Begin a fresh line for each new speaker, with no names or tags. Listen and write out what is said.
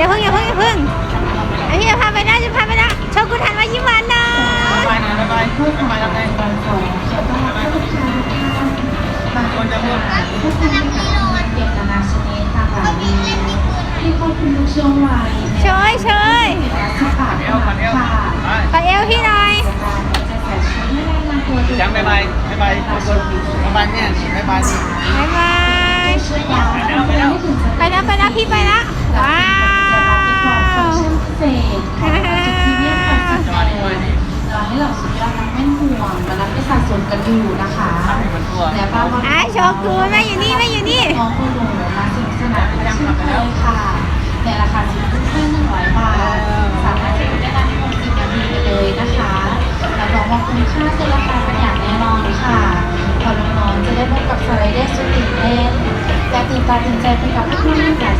อย่าเพึ่งอย่า
เพึ่ง
อย่า
เพึ่งไอพี่
จะพาไปนะ
จะพาไปนะโชกุทันมายิ้มหวานหน่
อย
ไปไหน
ไปไปไปทำไง
ไปคนจะพูดช่วยช่วยไปเอวพี่หน่อยจังไปไปไปไปไปเนี่ยไปไป อยู่นะคะและบางวัน
อะโชกุนแม่อยู่นี่แม่อยู่นี่
น้องคุณหนูมาสนุกสนานกันเช่นเคยค่ะในราคาสิบแค่หนึ่งร้อยบาทสามารถจะดูได้นานที่สิบนาทีไปเลยนะคะรับรองว่าคุ้มค่าเกินราคาเป็นอย่างแน่นอนค่ะพอน้องๆจะได้พบกับสไลเดอร์สุดตื่นเต้นและตื่นตาตื่นใจไปกับผู้ที่มีหลายสีสัน
โชกุนเย้